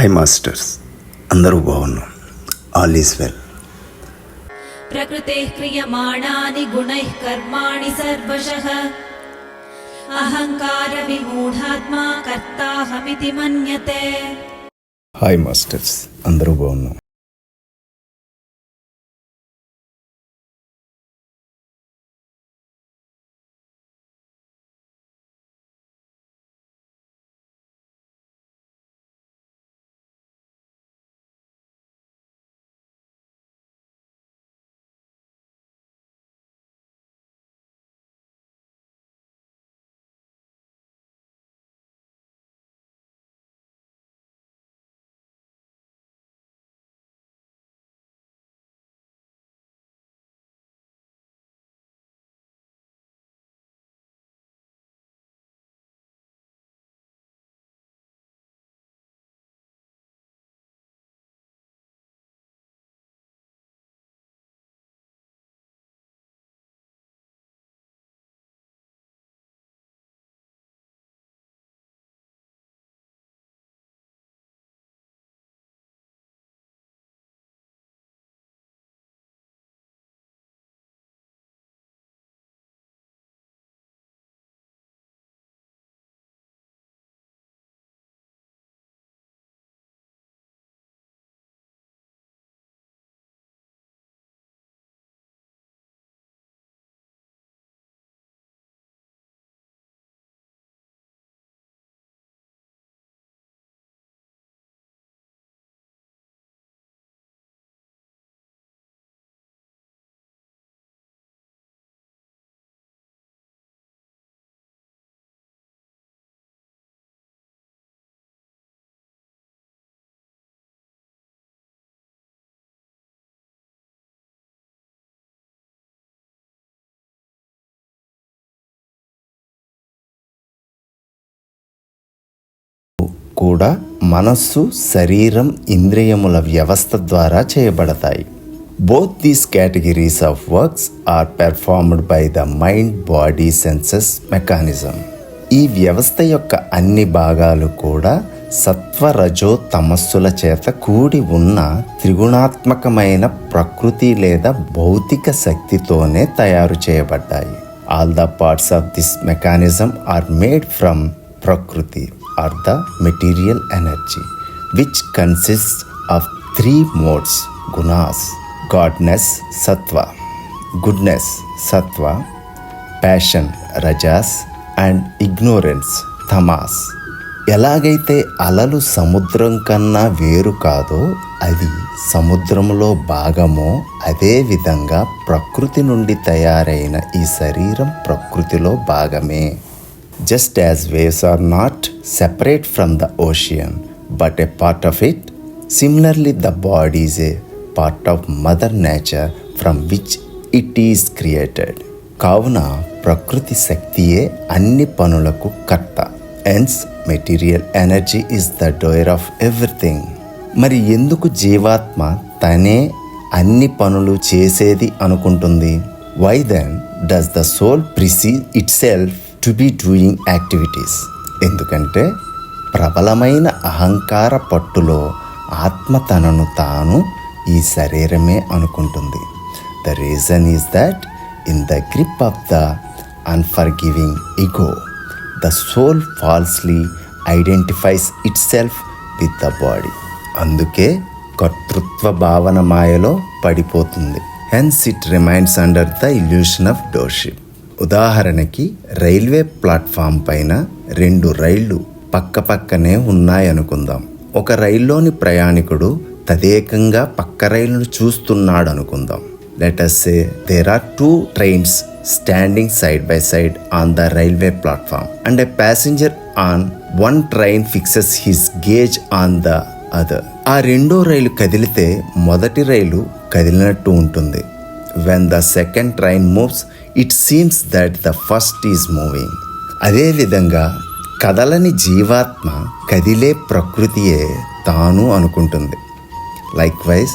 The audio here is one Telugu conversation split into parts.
హాయ్ మాస్టర్స్ అందరూ బాగున్నాం. All is well. ప్రకృతే క్రియమాణాని గుణై కర్మాణి సర్వశః. అహంకార విమూఢాత్మా కర్తాహమితి మన్యతే. హాయ్ మాస్టర్స్ అందరూ బాగున్నాం. కూడా మనస్సు శరీరం ఇంద్రియముల వ్యవస్థ ద్వారా చేయబడతాయి. Both these categories of works are performed by the mind body senses mechanism ఈ వ్యవస్థ యొక్క అన్ని భాగాలు కూడా సత్వరజో తమస్సుల చేత కూడి ఉన్న త్రిగుణాత్మకమైన ప్రకృతి లేదా భౌతిక శక్తితోనే తయారు చేయబడ్డాయి. All the parts of this mechanism are made from prakriti. Are the material energy which consist of three modes gunas goodness sattva. Goodness sattva passion rajas and ignorance tamas. ఎలాగైతే అలలు సముద్రం కన్నా వేరు కాదో అది సముద్రంలో భాగమో అదే విధంగా ప్రకృతి నుండి తయారైన ఈ శరీరం ప్రకృతిలో భాగమే. Just as waves are not separate from the ocean but a part of it similarly the body is a part of mother nature from which it is created కావున ప్రకృతి శక్తియే అన్ని పనులకు కర్త. Hence material energy is the doer of everything మరి ఎందుకు జీవాత్మ తనే అన్ని పనులు చేసేది అనుకుంటుంది? Why then does the soul perceive itself to be doing activities ఎందుకంటే ప్రబలమైన అహంకార పట్టులో ఆత్మ తనను తాను ఈ శరీరమే అనుకుంటుంది. The reason is that in the grip of the unforgiving ego the soul falsely identifies itself with the body అందుకే కర్తృత్వ భావన మాయలో పడిపోతుంది. Hence it remains under the illusion of doership ఉదాహరణకి రైల్వే ప్లాట్ఫామ్ పైన రెండు రైళ్ళు పక్కపక్కనే ఉన్నాయనుకుందాం. ఒక రైల్లోని ప్రయాణికుడు తదేకంగా పక్క రైలును చూస్తున్నాడు అనుకుందాం let us say there are two trains standing side by side on the railway platform and a passenger on one train fixes his gaze on the other ఆ రెండో రైలు కదిలితే మొదటి రైలు కదిలినట్టు ఉంటుంది. When the second train moves it seems that the first is moving అదేవిధంగా కదలని జీవాత్మ కదిలే ప్రకృతియే తాను అనుకుంటుంది. Likewise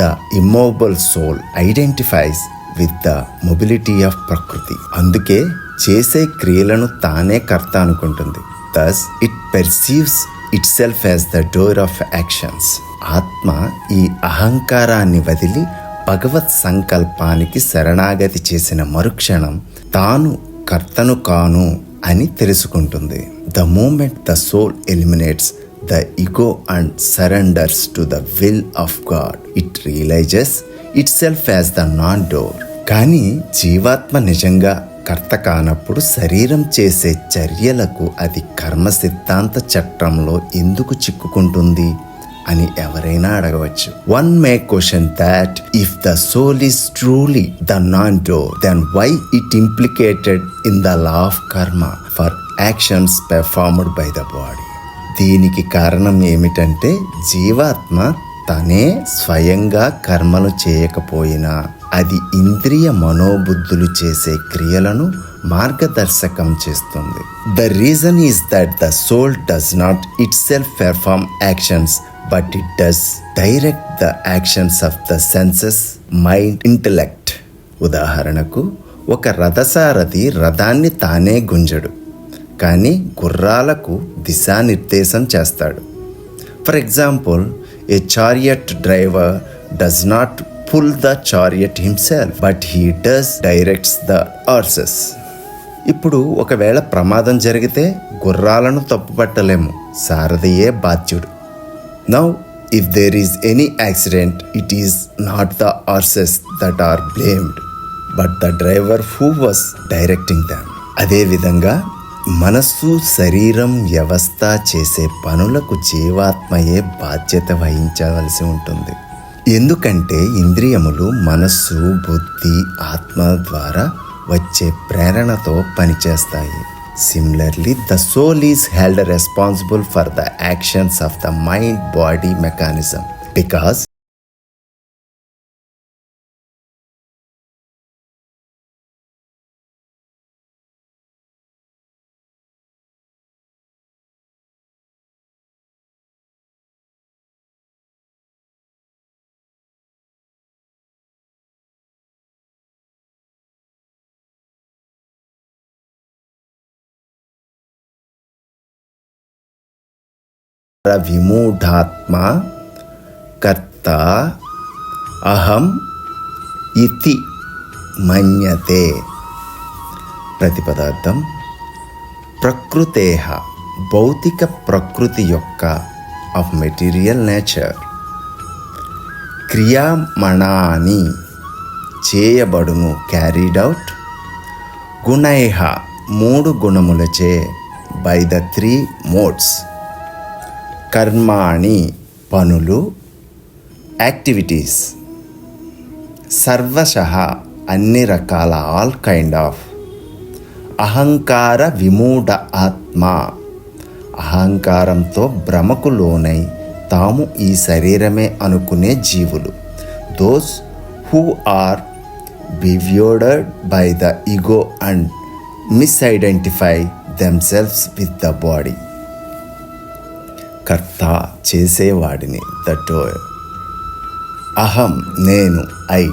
the immobile soul identifies with the mobility of prakriti. అందుకే చేసే క్రియలను తానే కర్త అనుకుంటుంది. Thus it perceives itself as the doer of actions ఆత్మ ఈ అహంకారాన్ని వదిలి భగవత్ సంకల్పానికి శరణాగతి చేసిన మరుక్షణం తాను కర్తను కాను అని తెలుసుకుంటుంది. The moment the soul eliminates the ego and surrenders to the will of God it realizes itself as the non doer కానీ జీవాత్మ నిజంగా కర్త కానప్పుడు శరీరం చేసే చర్యలకు అది కర్మ సిద్ధాంత చట్రంలో ఎందుకు చిక్కుకుంటుంది? అని ఎవరైనా అడగవచ్చు. One may question that if the soul is truly the non doer then why it implicated in the law of karma for actions performed by the body దీనికి కారణం ఏమిటంటే జీవాత్మ తనే స్వయంగా కర్మలు చేయకపోయినా అది ఇంద్రియ మనోబుద్ధులు చేసే క్రియలను మార్గదర్శకం చేస్తుంది. The reason is that the soul does not itself perform actions but it does direct the actions of the senses mind intellect ఉదాహరణకు ఒక రథసారథి రథాన్ని తానే గుంజడు కానీ గుర్రాలకు దిశానిర్దేశం చేస్తాడు. For example a chariot driver does not pull the chariot himself but he does directs the horses ఇప్పుడు ఒకవేళ ప్రమాదం జరిగితే గుర్రాలను తప్పుపట్టలేము సారథియే బాధ్యుడు. Now if there is any accident it is not the horses that are blamed but the driver who was directing them అదేవిధంగా మనస్సు శరీరం వ్యవస్థ చేసే పనులకు జీవాత్మయే బాధ్యత వహించవలసి ఉంటుంది. ఎందుకంటే ఇంద్రియములు మనస్సు బుద్ధి ఆత్మ ద్వారా వచ్చే ప్రేరణతో పనిచేస్తాయి. Similarly, the soul is held responsible for the actions of the mind body mechanism because విమూఢాత్మ కర్త అహం ఇతి మన్యతే. ప్రతిపదార్థం ప్రకృతేహ భౌతిక ప్రకృతి యొక్క ఆఫ్ మెటీరియల్ నేచర్ క్రియామణాని చేయబడును క్యారీడ్ అవుట్ గుణైహ మూడు గుణములచే బై ద త్రీ మోడ్స్ కర్మాణి పనులు యాక్టివిటీస్. సర్వశ అన్ని రకాల ఆల్ కైండ్ ఆఫ్. అహంకార విమూఢ ఆత్మ. అహంకారంతో భ్రమకు లోనై తాము ఈ శరీరమే అనుకునే జీవులు. Those who are bewildered by the ego and misidentify themselves with the body కర్త చేసేవాడిని. ద డోర్ అహం నేను ఐ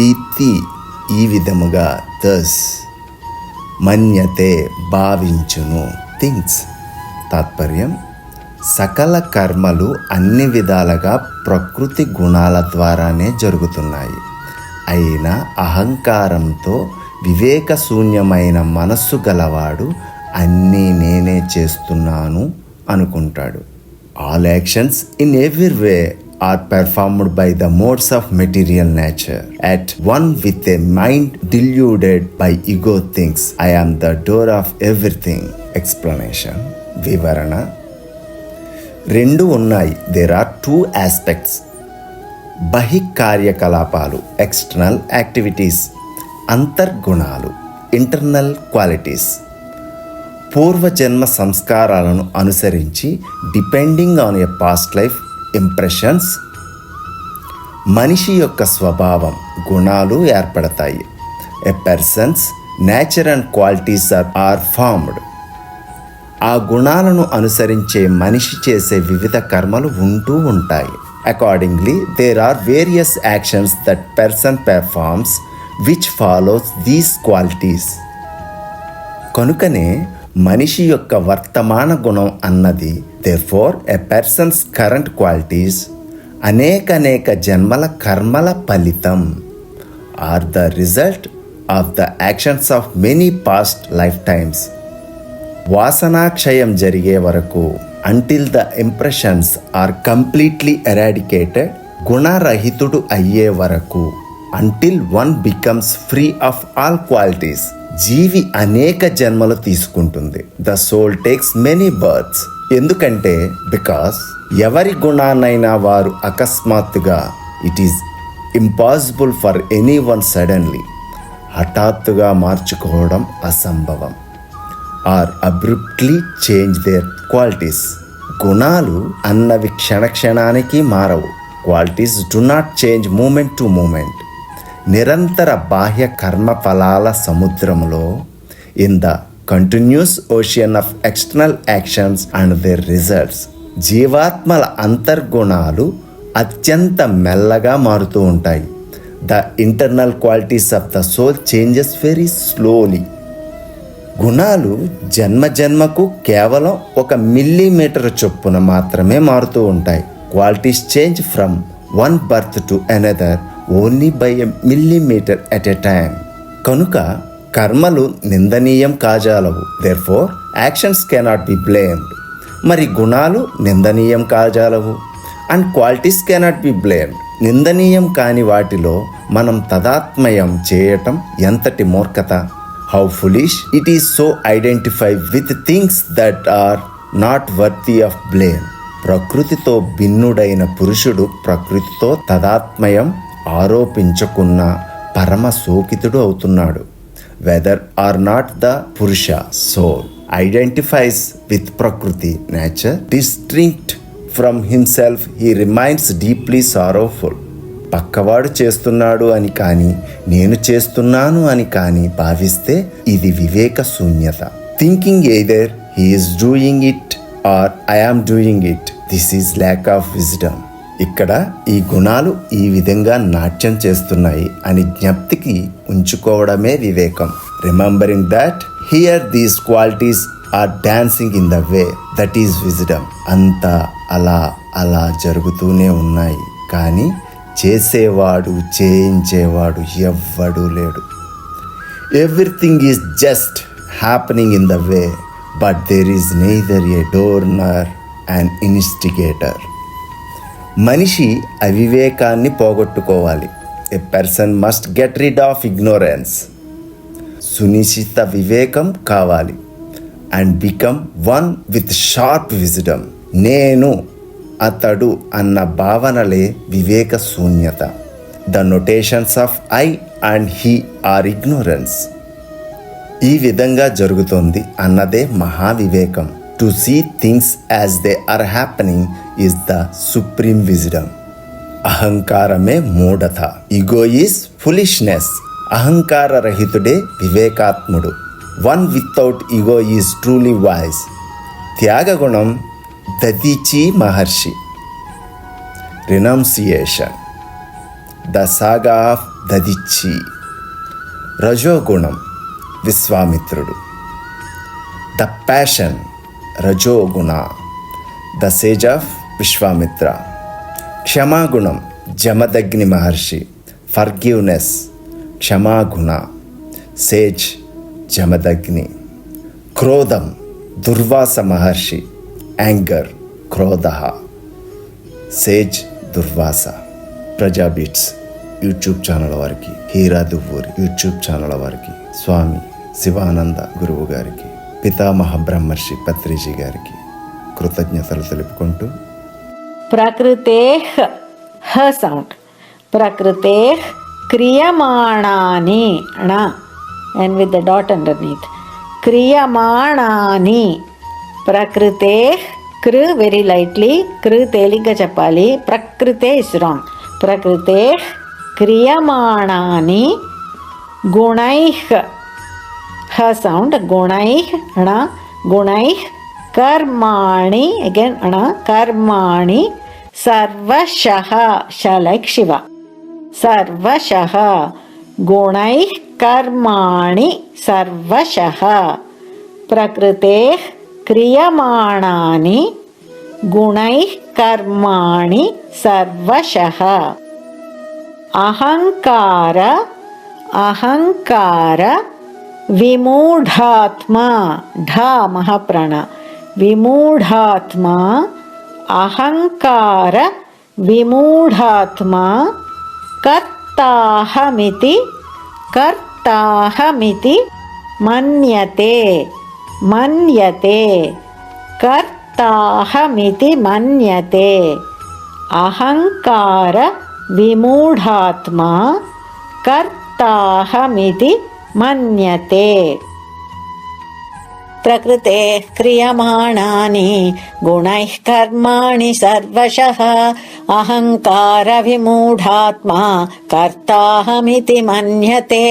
ఇతి ఈ విధముగా దస్ మన్యతే భావించును. థింగ్స్. తాత్పర్యం సకల కర్మలు అన్ని విధాలుగా ప్రకృతి గుణాల ద్వారానే జరుగుతున్నాయి. అయినా అహంకారంతో వివేకశూన్యమైన మనస్సు గలవాడు అన్నీ నేనే చేస్తున్నాను. అనుకుంటాడు. All actions in every way are performed by the modes of material nature at one with a mind deluded by ego thinks I am the doer of everything explanation వివరణ రెండు ఉన్నాయి. దేర్ ఆర్ టూ ఆస్పెక్ట్స్ బహి కార్యకలాపాలు ఎక్స్టర్నల్ యాక్టివిటీస్ అంతర్గుణాలు ఇంటర్నల్ క్వాలిటీస్ పూర్వజన్మ సంస్కారాలను అనుసరించి depending on a past life impressions మనిషి యొక్క స్వభావం గుణాలు ఏర్పడతాయి. A person's nature and qualities are are formed. ఆ గుణాలను అనుసరించే మనిషి చేసే వివిధ కర్మలు ఉంటూ ఉంటాయి. Accordingly there are various actions that person performs which follows these qualities కనుకనే మనిషి యొక్క వర్తమాన గుణం అన్నది therefore a person's current qualities అనేకనేక జన్మల కర్మల ఫలితం are the result of the actions of many past lifetimes వాసనాక్షయం జరిగే వరకు until the impressions are completely eradicated గుణరహితుడు అయ్యే వరకు until one becomes free of all qualities జీవి అనేక జన్మలు తీసుకుంటుంది. The soul takes many births ఎందుకంటే బికాస్ ఎవరి గుణానైనా వారు అకస్మాత్తుగా it is impossible for anyone suddenly హఠాత్తుగా మార్చుకోవడం అసంభవం. Or abruptly change their qualities గుణాలు అన్నవి క్షణక్షణానికి మారవు. Qualities do not change moment to moment నిరంతర బాహ్య కర్మఫలాల సముద్రంలో in the continuous ocean of external actions and their results జీవాత్మల అంతర్గుణాలు అత్యంత మెల్లగా మారుతూ ఉంటాయి. The internal qualities of the soul changes very slowly గుణాలు జన్మ జన్మకు కేవలం ఒక మిల్లీమీటర్ చొప్పున మాత్రమే మారుతూ ఉంటాయి. Qualities change from one birth to another only by a millimetre at a time. కనుక కర్మలు నిందనీయం కాజాలవు. Therefore actions cannot be blamed మరి గుణాలు నిందనీయం కాజాలవు. And qualities cannot be blamed నిందనీయం కాని వాటిలో మనం తదాత్మయం చేయటం ఎంతటి మూర్ఖత? How foolish it is so identify with things that are not worthy of blame ప్రకృతితో భిన్నుడైన పురుషుడు ప్రకృతితో తదాత్మయం ఆరోపించుకున్న పరమ శోకితుడు అవుతున్నాడు. Whether or not the purusha soul identifies with prakriti nature distinct from himself he remains deeply sorrowful పక్కవాడు చేస్తున్నాడు అని కానీ నేను చేస్తున్నాను అని కానీ భావిస్తే ఇది వివేక శూన్యత. Thinking either he is doing it or I am doing it this is lack of wisdom ఇక్కడ ఈ గుణాలు ఈ విధంగా నాట్యం చేస్తున్నాయి అని జ్ఞప్తికి ఉంచుకోవడమే వివేకం. Remembering that here these qualities are dancing in the way that is wisdom అంతా అలా అలా జరుగుతూనే ఉన్నాయి. కానీ చేసేవాడు చేయించేవాడు ఎవ్వడూ లేడు. Everything is just happening in the way but there is neither a doer nor and instigator మనిషి అవివేకాన్ని పోగొట్టుకోవాలి. A person must get rid of ignorance సునిశ్చిత వివేకం కావాలి. And become one with sharp wisdom నేను అతడు అన్న భావనలే వివేక శూన్యత. The notations of I and he are ignorance ఈ విధంగా జరుగుతోంది అన్నదే మహావివేకం. To see things as they are happening is the supreme wisdom అహంకారమే మూఢత ego is foolishness అహంకార రహితుడే వివేకాత్ముడు one without ego is truly wise త్యాగగుణం Dadhichi Maharshi renunciation the saga of Dadhichi రజోగుణం విశ్వామిత్రుడు the passion rajoguna the sage of Vishwamitra క్షమాగుణం జమదగ్ని మహర్షి ఫర్గివ్నెస్ క్షమాగుణ సేజ్ జమదగ్ని క్రోధం Durvasa Maharshi anger krodha sage Durvasa Prajabeats YouTube channel వారికి హీరా దువ్వూరి యూట్యూబ్ ఛానల్ వారికి స్వామి శివానంద గురువు గారికి పితామహ బ్రహ్మర్షి పత్రిజీ గారికి కృతజ్ఞతలు తెలుపుకుంటూ பிரகிருத்தே ஹ ஹ சவுண்ட் பிரகிருத்தே கிரியமாணானி anna and with the dot underneath கிரியமாணானி பிரகிருத்தே கிரு வெரி லைட்லி கிரு தெலுங்க சப்பாலி பிரகிருத்தே இஸ் ராங் பிரகிருத்தே கிரியமாணானி குணைஹ் ஹ சவுண்ட் குணைஹ் அணா குணைஹ் കർമാണി അഗൈൻ ആണ്. കർമാണി സർവശഹ ശ ലൈക് ശിവ. സർവശഹ ഗുണൈ കർമാണി സർവശഹ. പ്രകൃതേ ക്രിയമാണാനി ഗുണൈ കർമാണി സർവശഹ. അഹങ്കാര അഹങ്കാര വിമൂഢാത്മാ ഢാമ പ്രണ ವಿಮೂಢಾತ್ಮ ಅಹಂಕಾರ ವಿಮೂಢಾತ್ಮ ಕರ್ತಾಹಮಿತಿ ಕರ್ತಾಹಮಿತಿ ಮನ್ಯತೆ ಮನ್ಯತೆ ಕರ್ತಾಹಮಿತಿ ಮನ್ಯತೆ ಅಹಂಕಾರ ವಿಮೂಢಾತ್ಮ ಕರ್ತಾಹಮಿತಿ ಮನ್ಯತೆ. प्रकृते क्रियमाणानि गुणैः कर्माणि सर्वशः अहङ्कारविमूढात्मा कर्ताहमिति मन्यते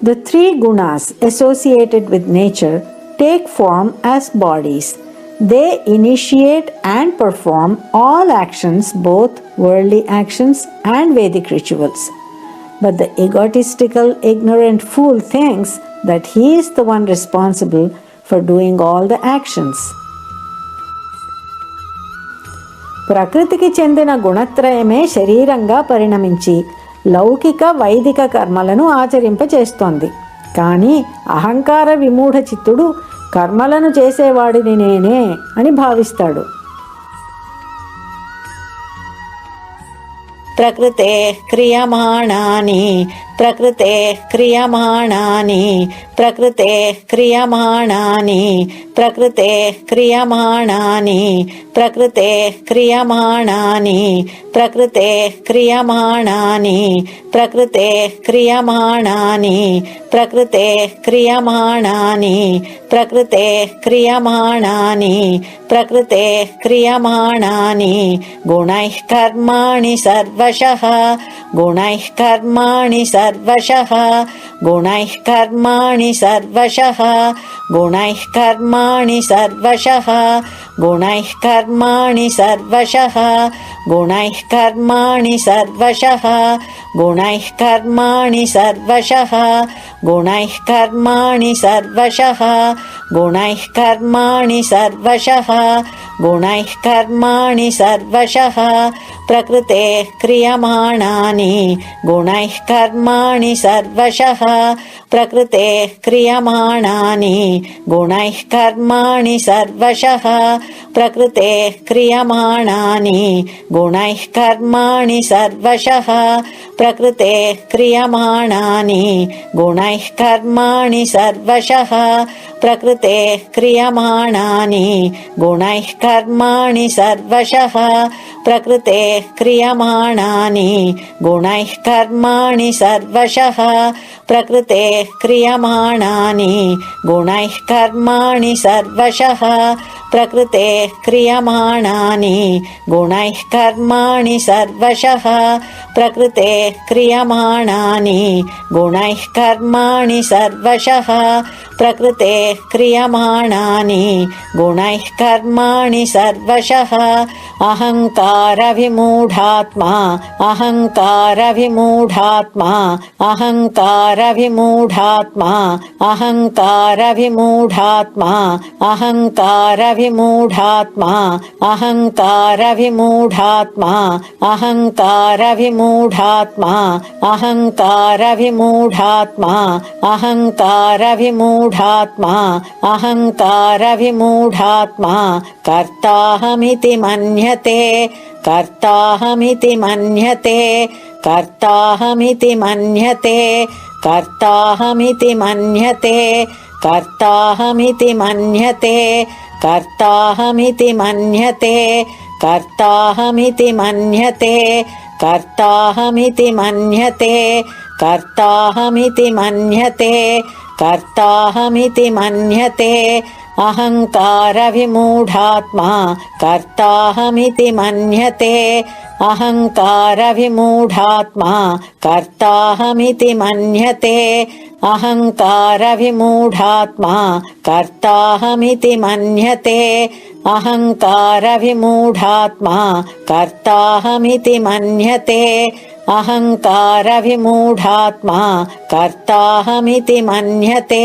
The three gunas associated with nature take form as bodies. They initiate and perform all actions, both worldly actions and Vedic rituals. But the egotistical, ignorant fool thinks that he is the one responsible for doing all the actions. ప్రకృతికి చెందిన గుణత్రయమే శరీరంగా పరిణమించి లౌకిక వైదిక కర్మలను ఆచరింపచేస్తోంది కానీ అహంకార విమూఢ చిత్తుడు కర్మలను చేసేవాడిని నేనే అని భావిస్తాడు ప్రకృతే క్రియమాణాని ప్రకృతే క్రియమాణాని ప్రకృతే క్రియమాణాని ప్రకృతే క్రియమాణాని ప్రకృతే క్రియమాణాని ప్రకృతే క్రియమాణాని ప్రకృతే క్రియమాణాని ప్రకృతే క్రియమాణాని ప్రకృతే క్రియమాణాని ప్రకృతే క్రియమాణాని గుణైః కర్మాణి సర్వశః గుణైః కర్మాణి సర్వ सर्वशः गुणैः कर्माणि सर्वशः गुणैः कर्माणि सर्वशः गुणैः कर्माणि सर्वशः गुणैः कर्माणि सर्वशः गुणैः कर्माणि सर्वशः गुणैः कर्माणि सर्वशः गुणैः कर्माणि सर्वशः गुणैः कर्माणि सर्वशः प्रकृतेः क्रियमाणानि गुणैः कर्माणि सर्वशः। ప్రకృతే క్రియమాణాని గుణై కర్మాణి సర్వశః ప్రకృతే క్రియమాణాని గుణై కర్మాణి సర్వశః ప్రకృతే క్రియమాణాని గుణై కర్మాణి సర్వశః ప్రకృతే క్రియమాణాని గుణై కర్మాణి సర్వశః ప్రకృతే క్రియమాణాని గుణై కర్మాణి సర్వశః ప్రకృతే क्रियमाणानि गुणैः कर्माणि सर्वशः। प्रकृतेः क्रियमाणानि गुणैः कर्माणि सर्वशः। प्रकृतेः क्रियमाणानि गुणैः कर्माणि सर्वशः। प्रकृतेः क्रियमाणानि गुणैः कर्माणि सर्वशः। अहङ्कारविमूढात्मा अहङ्कारविमूढात्मा अहङ्कारविमूढात्मा अहङ्कारविमूढात्मा अहङ्कारः अहङ्कारविमूढात्मा अहङ्कारविमूढात्मा अहङ्कारविमूढात्मा अहङ्कारविमूढात्मा अहङ्कारविमूढात्मा अहङ्कारविमूढात्मा कर्ताहमिति मन्यते कर्ताहमिति मन्यते कर्ताहमिति मन्यते कर्ताहमिति मन्यते कर्ताहमिति मन्यते कर्ताहमिति मन्यते कर्ताहमिति मन्यते कर्ताहमिति मन्यते कर्ताहमिति मन्यते कर्ताहमिति मन्यते। अहङ्कारविमूढात्मा कर्ताहमिति मन्यते अहङ्कारविमूढात्मा कर्ताहमिति मन्यते अहङ्कारविमूढात्मा कर्ताहमिति मन्यते अहङ्कारविमूढात्मा कर्ताहमिति मन्यते अहङ्कारविमूढात्मा कर्ताहमिति मन्यते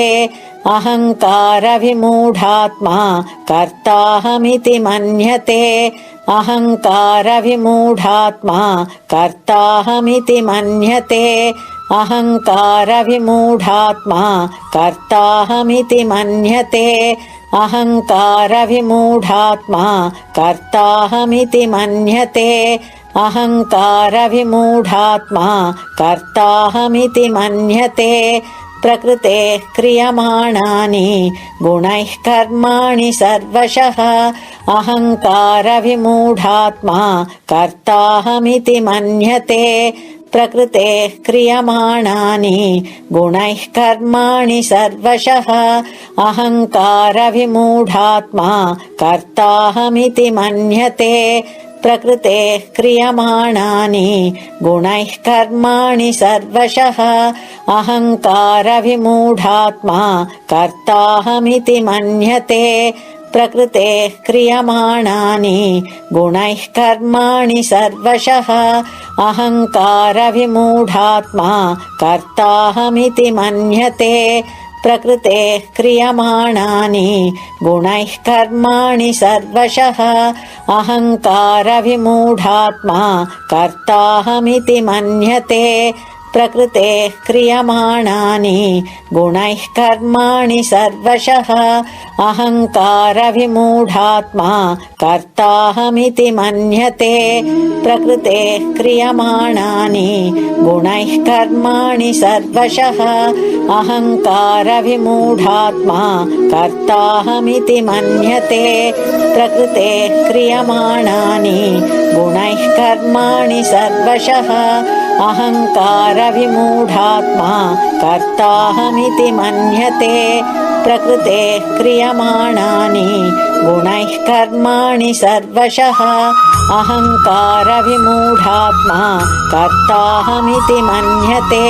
अहङ्कारविमूढात्मा कर्ताहमिति मन्यते अहङ्कारविमूढात्मा कर्ताहमिति मन्यते। अहङ्कारविमूढात्मा कर्ताहमिति मन्यते। अहङ्कारविमूढात्मा कर्ताहमिति मन्यते। अहङ्कारविमूढात्मा कर्ताहमिति मन्यते प्रकृतेः क्रियमाणानि गुणैः कर्माणि सर्वशः। अहङ्कारविमूढात्मा कर्ताहमिति मन्यते। प्रकृतेः क्रियमाणानि गुणैः कर्माणि सर्वशः। अहङ्कारविमूढात्मा कर्ताहमिति मन्यते प्रकृतेः क्रियमाणानि गुणैः कर्माणि सर्वशः। अहङ्कारविमूढात्मा कर्ताहमिति मन्यते। प्रकृतेः क्रियमाणानि गुणैः कर्माणि सर्वशः। अहङ्कारविमूढात्मा कर्ताहमिति मन्यते प्रकृतेः क्रियमाणानि गुणैः कर्माणि सर्वशः। अहङ्कारविमूढात्मा कर्ताहमिति मन्यते प्रकृतेः क्रियमाणानि गुणैः कर्माणि सर्वशः। अहङ्कारविमूढात्मा कर्ताहमिति मन्यते। प्रकृतेः क्रियमाणानि गुणैः कर्माणि सर्वशः। अहङ्कारविमूढात्मा कर्ताहमिति मन्यते। प्रकृतेः क्रियमाणानि गुणैः कर्माणि सर्वशः अहङ्कारविमूढात्मा कर्ताहमिति मन्यते प्रकृतेः क्रियमाणानि गुणैः कर्माणि सर्वशः अहङ्कारविमूढात्मा कर्ताहमिति मन्यते